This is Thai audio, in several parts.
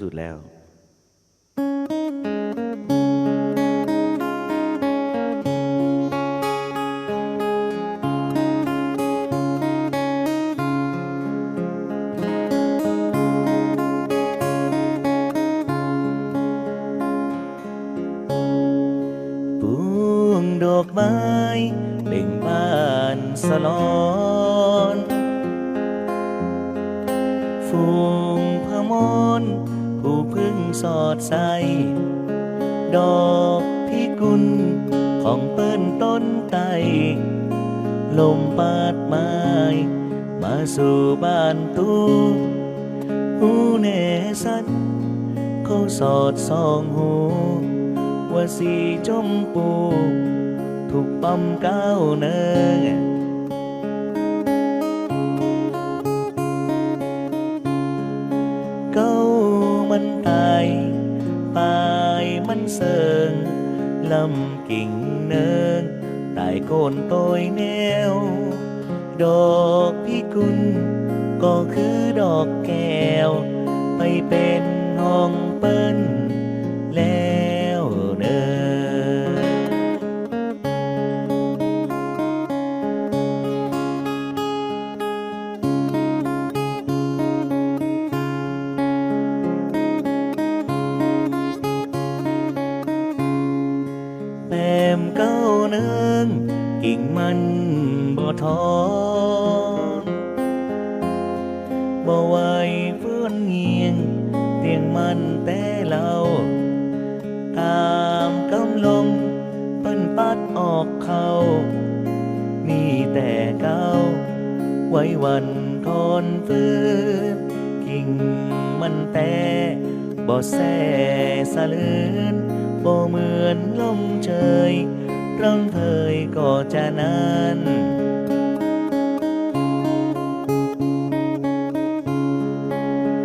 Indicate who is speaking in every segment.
Speaker 1: สุดแล้ว สอดใส ดอกพิกุลของเปิ้นต้นไตลมปาดไม้มาสู่บ้านตูหูเนสันเขาสอดส่องหู ว่าสีจมปู ถูกปั๊มก้าวเนิง มันเสิงลำกิ่งเนินตายโกนโตยแนวดอกพิกุลก็คือดอกแก้ว ไปเป็นห้องเปิ้น นแต่เราตามกำลมเปิ้นปัดออกเขามีแต่เก้า ไว้วันทอนฟื้นกิ่งมันแต่บ่แส่สะลืนบ่เหมือนลมเชยร่องเธยก็จะนั้น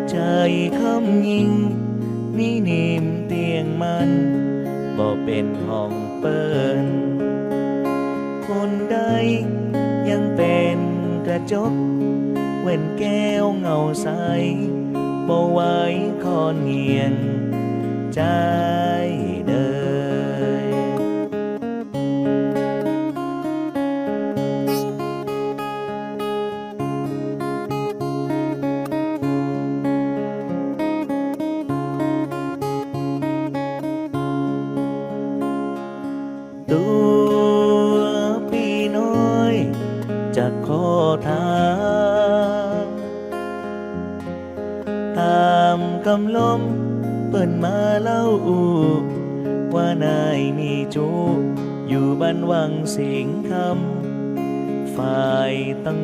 Speaker 1: ใจคำยิง นี้นิ่มเตียงมันบ่เป็นห้องเปินคนใดยังเป็นกระจก เว้นแก้วเงาใสบ่ไว้คอนเงียนใจเ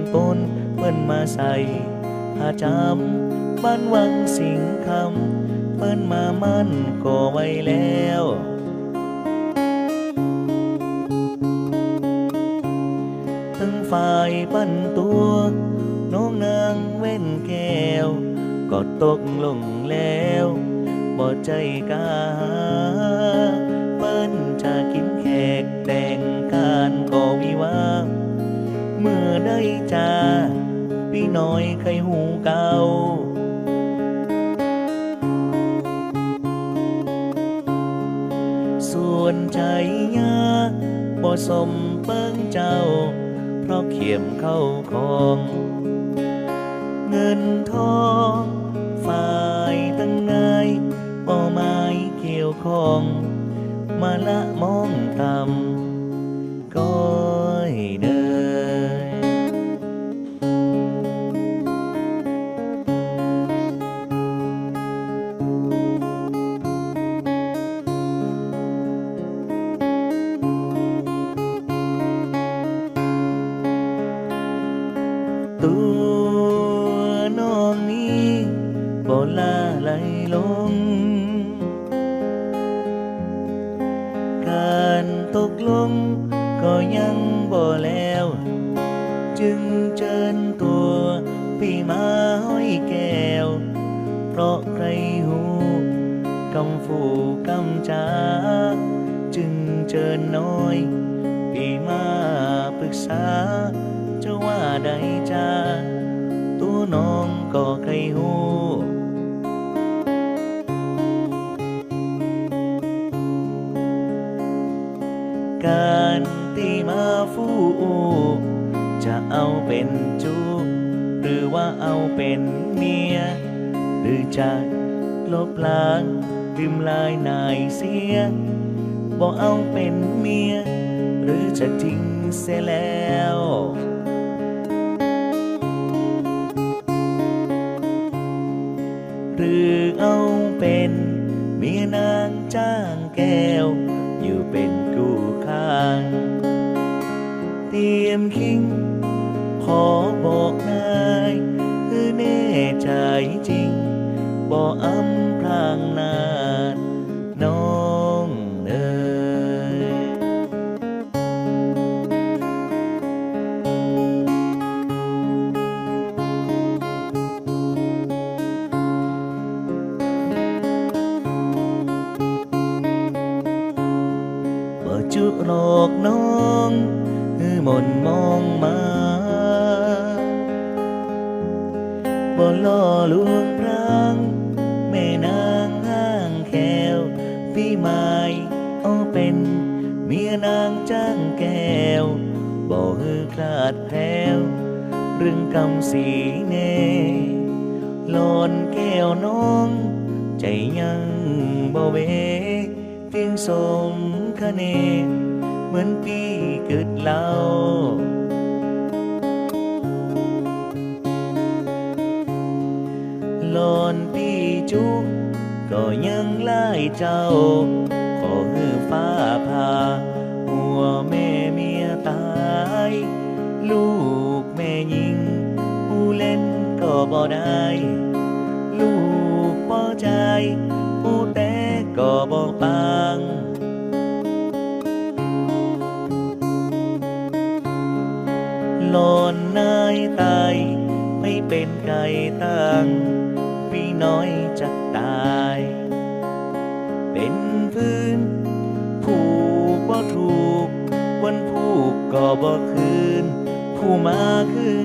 Speaker 1: ตั้งต้นเปิ้นมาใส่ผ้าจำบ้านวังสิงคำเปิ้นมามั่นก็ไว้แล้วทั้งฝ่ายปั้นตัวน้องนางเว้นแก้ว ก็ตกลงแล้วบ่ใจกา น้อยเคยหูเก่าส่วนใจยาบ่สมเปิ้งเจ้า เพราะเขียมเข้าของ เงินทองฝ่ายตั้งไงบ่ไม้เกี่ยวของ มาละมองต่ำ ตัวน้องนี้บ่ลาไหลลง การตกลง ว่าเอาเป็นเมีย หรือจะลบล้างลืมลายนายเสียบอกเอาเป็นเมีย หรือจะทิ้งเสียแล้วหรือเอาเป็นเมียนางจ้างแก้ว อยู่เป็นกูข้าง เตรียมคิง ขอบอกนาย น่ใจจริงบ่อำพรางนานน้องเอ๋ยบ่จุโลกน้องคือมนมองมา ล่อลวงรางแม่นางห้างแควพี่ไม้เอาเป็น เมียนางจ้างแก้วบ่ฮือคลาดแคล้วเรื่องกำสีเนหลอนแก้วน้อง ใจยังบ่เวเพียงสมคะเน เหมือนปีเกิดเล่า ก็ยังไล่เจ้า ขอฮือฟ้าพา หัวแม่เมียตาย ลูกแม่ยิง ผู้เล่นก็บ่ได้ ลูกป่อใจ ผู้แต่ก็บ่ปังห ผู้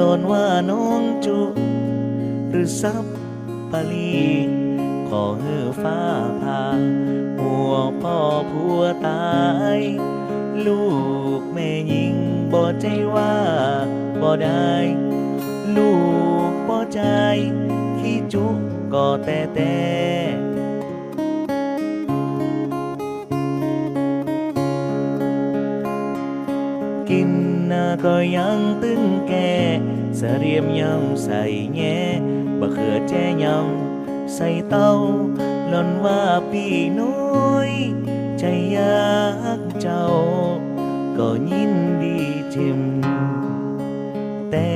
Speaker 1: โลนว่าน้องจุหรือซับปาลีขอเฮือฟ้าพาหัวพ่อผัวตาย ลูกแม่ยิงบ่ใจว่าบ่ได้ ลูกบ่ใจขี้จุก็แต่แต่ ก็ยังตึงแก่เสเรียมยำใส่แง่บะเขือแจยำใส่เต้าหล่อนว่าพี่น้อยใจยากเจ้า ก็ยินดีทิมแต่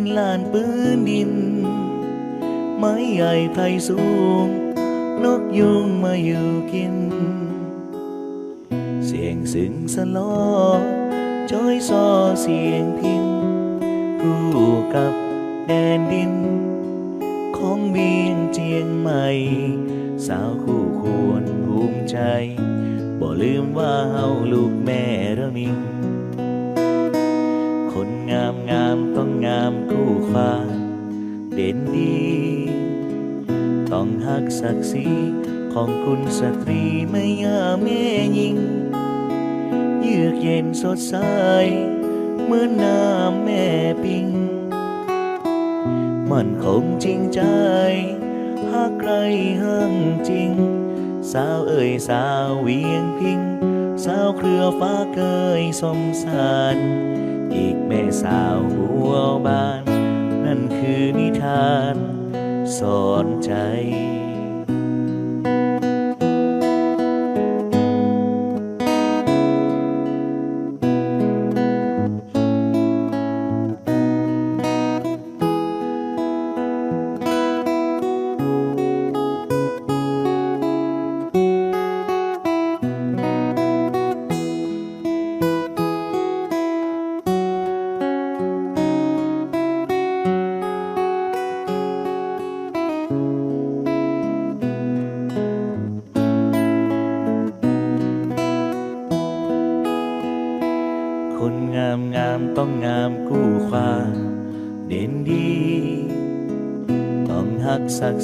Speaker 1: นลานปืนดิน ไม้ใหญ่ไทยสูง นกยุงมาอยู่กิน เสียงสึงสลอจ้อยซอเสียงพินคู่กับแดนดิน ของเบียงเจียงใหม่ สาวคู่ควรภูมิใจ บ่ลืมว่าเฮาลูกแม่ระมิง งามงามต้องงามคู่ควาเด่นดีต้องหักศักดิ์ศรีของคุณสตรีไม่ยาแม่ยิง เยือกเย็นสดใสเหมือนน้ำแม่ปิง มันคงจริงใจหากใครห้างจริง สาวเอ่ยสาวเวียงพิง สาวเครือฟ้าเกยสมสาร อีกแม่สาวหัวบาน นั่นคือนิทาน สอนใจ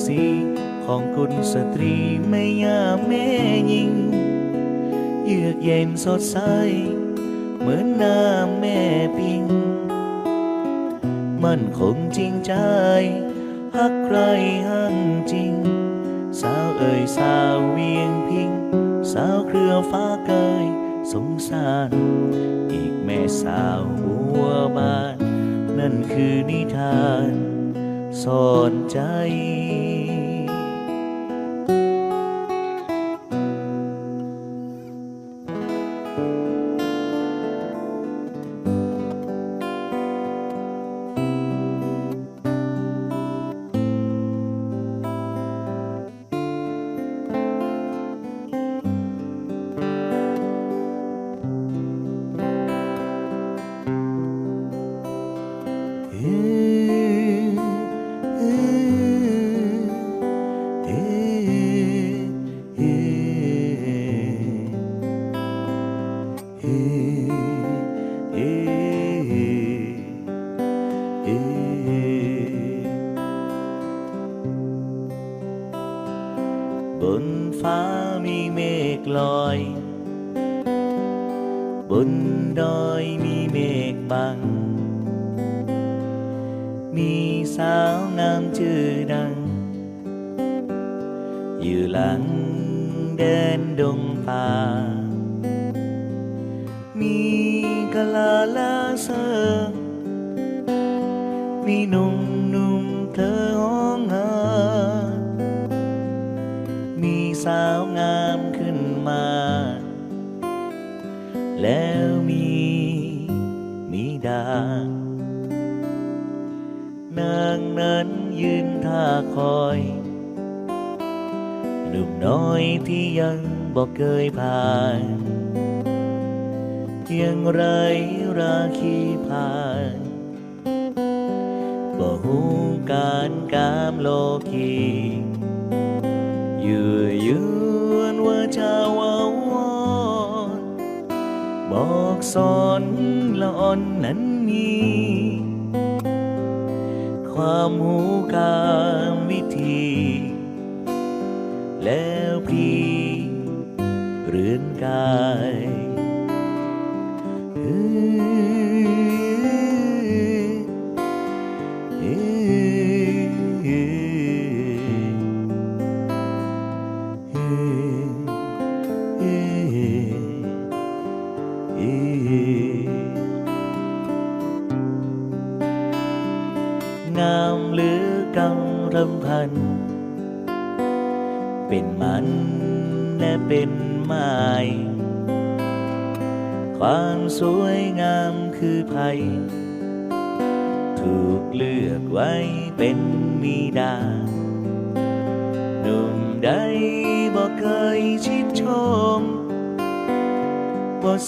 Speaker 1: ศรีของคุณสตรีไม่ยาแม่ยิง เยือกเย็นสดใส เหมือนน้ำแม่ปิง มันคงจริงใจหักใครหั่งจริง สาวเอ่ยสาวเวียงพิง สาวเครือฟ้าเกยสงสาร อีกแม่สาวบัวบาน นั่นคือนิทานสอนใจ แล้วมีมีดานางนั้นยืนท่าคอยหนุ่มน้อยที่ยังบอกเคยผ่านยังไรราคีผ่านบ่หูการกามโลกีอยู่ย บอกสอนละอ่อนนั้นมี ความหูการวิธี แล้วพรีเรือนกาย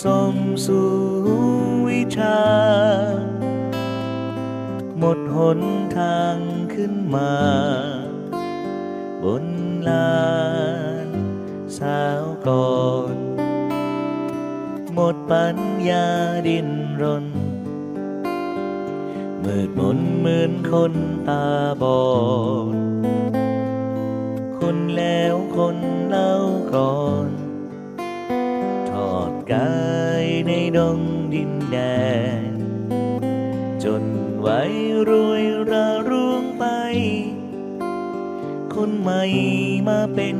Speaker 1: สมสู่วิชา หมดหนทางขึ้นมา บนลานสาวก่อน หมดปัญญาดินรนมืดมนเหมือนคนตาบอด คนแล้วคนเล่าก่อน กายในดงดินแดน จนไว้รวยระร่วงไป คนใหม่มาเป็น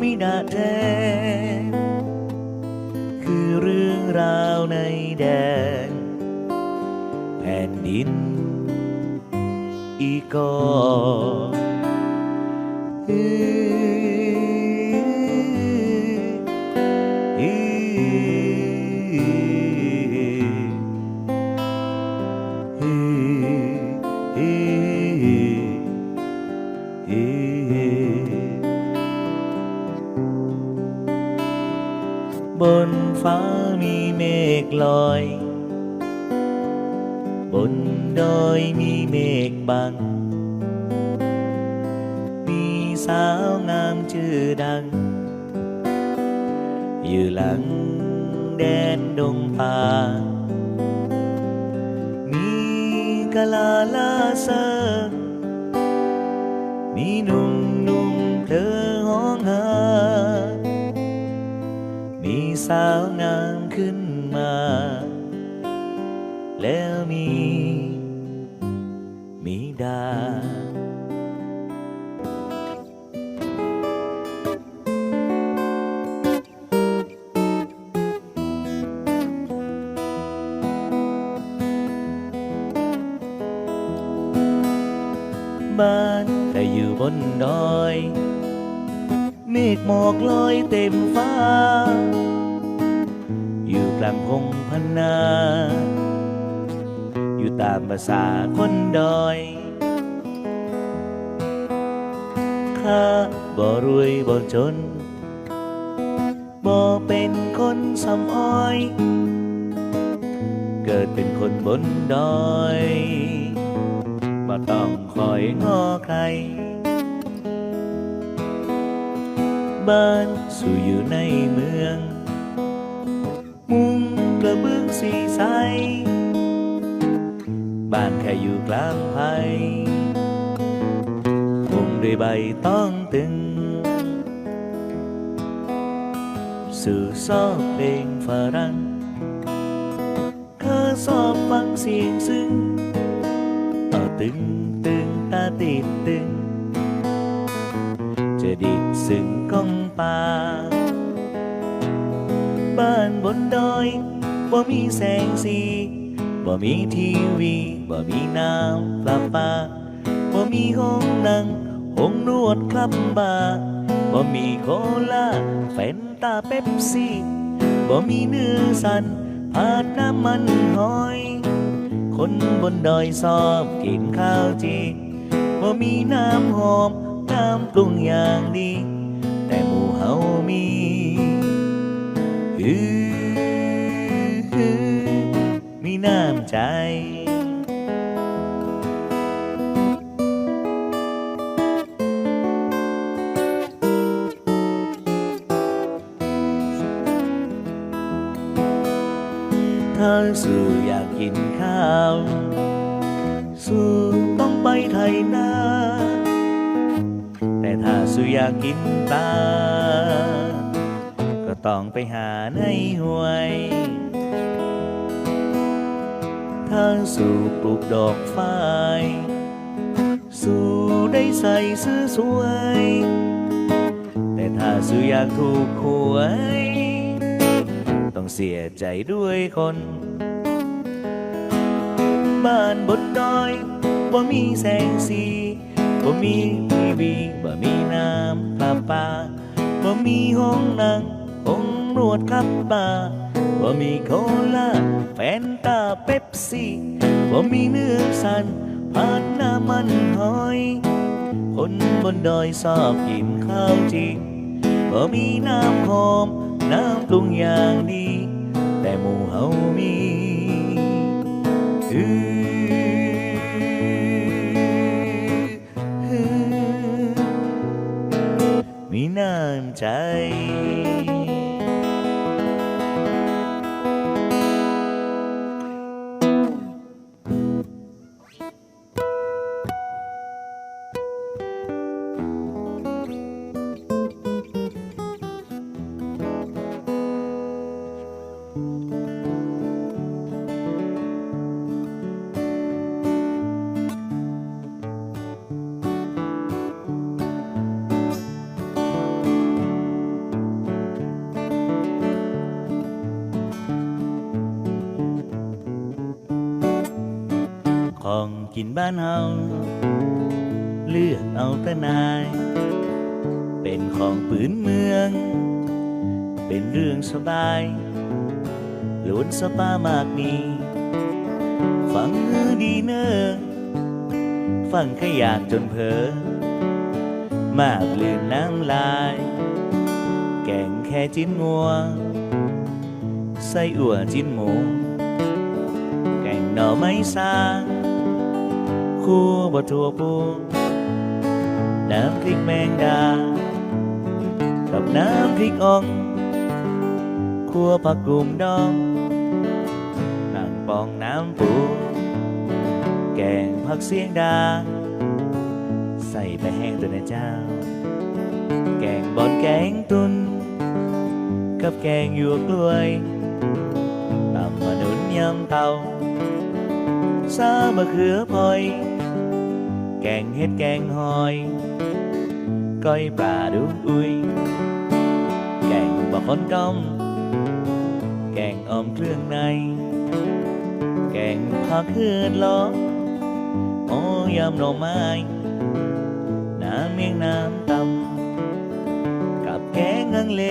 Speaker 1: มิดาแทน คือเรื่องราวในแดน แผ่นดินอีกก่อ ฆลอย บนดอยมีเมฆบัง มีสาวงามชื่อดัง อยู่หลังแดนดงป่า มีกะลาลาซอ บ้านแต่อยู่บนดอย เมฆหมอกลอยเต็มฟ้า อยู่กลางพงพันนา อยู่ตามภาษาคนดอยข้าบ่รวยบ่จนบ่เป็นคนสำอ้อย เกิดเป็นคนบนดอย ต้องคอยงอใคร บ้านสู่อยู่ในเมือง มุงกระเบื้องสีใส บ้านแค่อยู่กลางไผ่มุงด้วยใบต้องตึงสื่อซอบเพลงฝรั่งข้าสอบฟังเสียงซึ้ง ตึงตึงตาติดตึง จะดิดซึ่งก้องป่า บ้านบนดอยบ่มีแสงสีบ่มีทีวีบ่มีน้ำประปาบ่มีห้องนั่งห้องนวดคลับบาร์บ่มีโคลาแฟนตาเป๊ปซี่บ่มีเนื้อสันผาดน้ำมันหอย คนบนดอยซอมกินข้าวจีบ่มีน้ำหอม น้ำปรุงอย่างดี แต่หมู่เฮามีมีน้ำใจาสู่อยากกินปลา ก็ต้องไปหาในห้วยถ้าสู่ปลูกดอกฝ้าย สู่ได้ใส่เสื้อสวย แต่ถ้าสู่อยากถูกหวย ต้องเสียใจด้วยคน บ้านบนดอยบ่ามีแสงสี บ่มีทีวีบ่มีน้ำประปาบ่มีห้องนั่งองรวดครับบาร์ว่มีโคลาแฟนตาเป๊ปซี่ว่มีเนื้อสันผัดน้ำมันหอย คนบนดอยชอบกินข้าวจีว่มีน้ำหอมน้ำปรุงอย่างดี แต่หมู่เฮามี อือ น้ำใจ กินบ้านเฮาเลือกเอาแต่นาย เป็นของปืนเมือง เป็นเรื่องสบายล้วนสปามากมี ฟังมือดีเนอฟังแค่อยากจนเพอมากลืนน้ำลาย แกงแค่จิ้นงัว ไส้อั่วจิ้นหมู แกงหน่อไม้ซาคั่วบะทั่วปูน้ำพริกแมง ดากับน้ำพริกอ่องคั่วผักกุมดองนั่งปองน้ำปูแกงผักเสียงดาใส่ไปแห้งตัวนะเจ้า แกงเตาซามะเขือพลอยแกงเห็ดแกงหอย ก้อยปลาดุกอุ้ย แกงบะคนก้อม แกงออมเครื่องใน แกงผักเฮือนล้อโอ้ยำหน่อไม้ น้ำเมียงน้ำตำกับแกงอังเล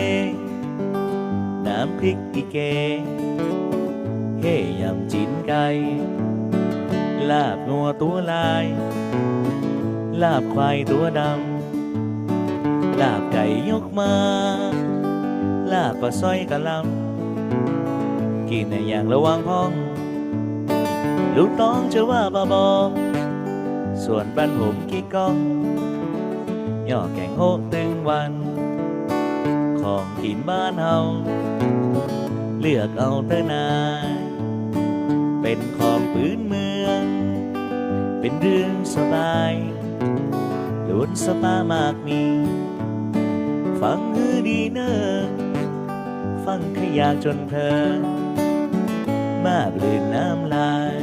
Speaker 1: น้ำพริกอีเกเฮยำจีนไก่ ลาบงัวตัวลาย ลาบควายตัวดำ ลาบไก่ยกมา ลาบปลาสร้อยกะลำ กินในอย่างระวังพ้อง ลูกต้องจะว่าบาบอ ส่วนบ้านผมกี่กองย่อแกงโฮกตึงวัน ของกินบ้านเฮา เลือกเอาเตอนาย เป็นของพื้นเมือง เป็นเรื่องสบายล้วนสปามากมี ฟังฮือดีเนอฟังขยะจนเพลินมาบลืนน้ำลาย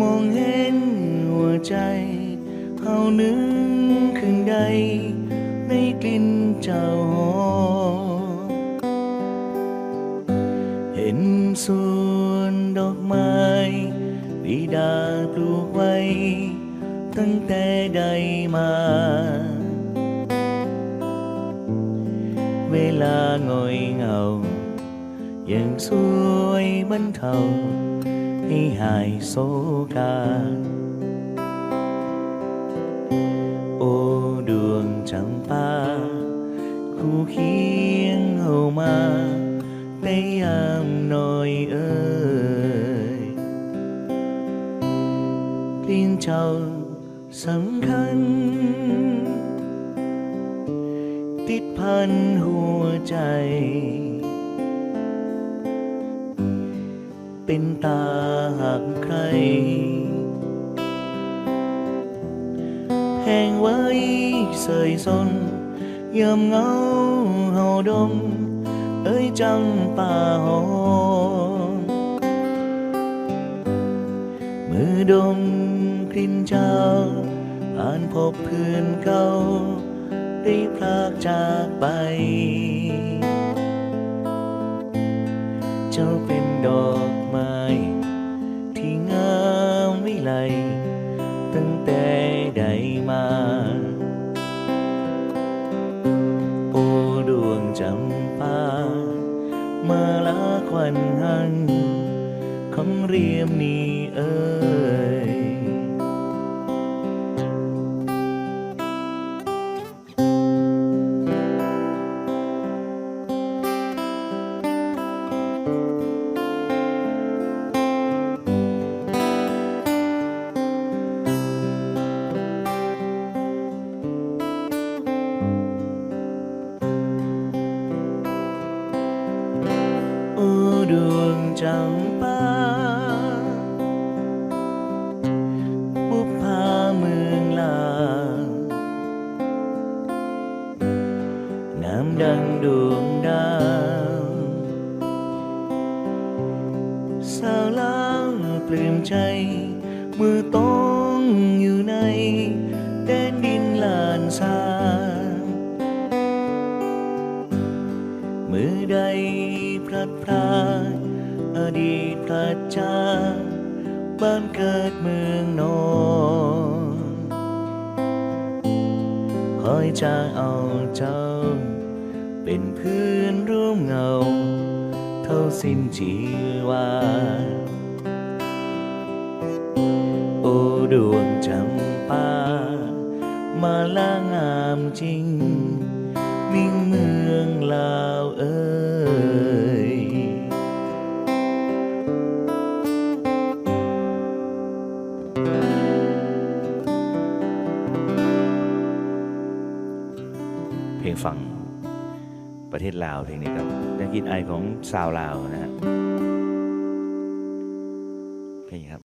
Speaker 1: มองเห็นหัวใจเฮานึงขึ้นใดในกลิ่นเจ้าหอมเห็นสวนดอกไม้บิดาปลูกไว้ ตั้งแต่ใดมา เวลาหงอยเหงายังสวยบรรเทา ให้หายโศกา โอ้ดวงจำปา คู่เคียงเข้ามาในยามน้อยเอ่ยกลิ่นเจ้าสำคัญ ติดพันหัวใจ เป็นตาหักใคร แห้งไว้เสยสนยามเงาเฮาดม เอ้ยจำป่าหอมมือดมกลิ่นเจ้าผ่านพบเพื่อนเก่าได้พลากจากไป เจ้าเป็นดอกามวิไลตั้งแต่ใดมา โอ้ดวงจำปามาลาควันหันของเรียมนี้เอ่ย มือใดพลัดพรากอดีตพลัดจาบ้านเกิดเมืองนอนคอยจะเอาเจ้า เป็นเพื่อนร่วมเงา เท่าสิ้นชีวา โอ้ดวงจำปา มาล่างามจริง ศลาวเพลงนี้ครับนักกินไอของชาวลาวนะฮะ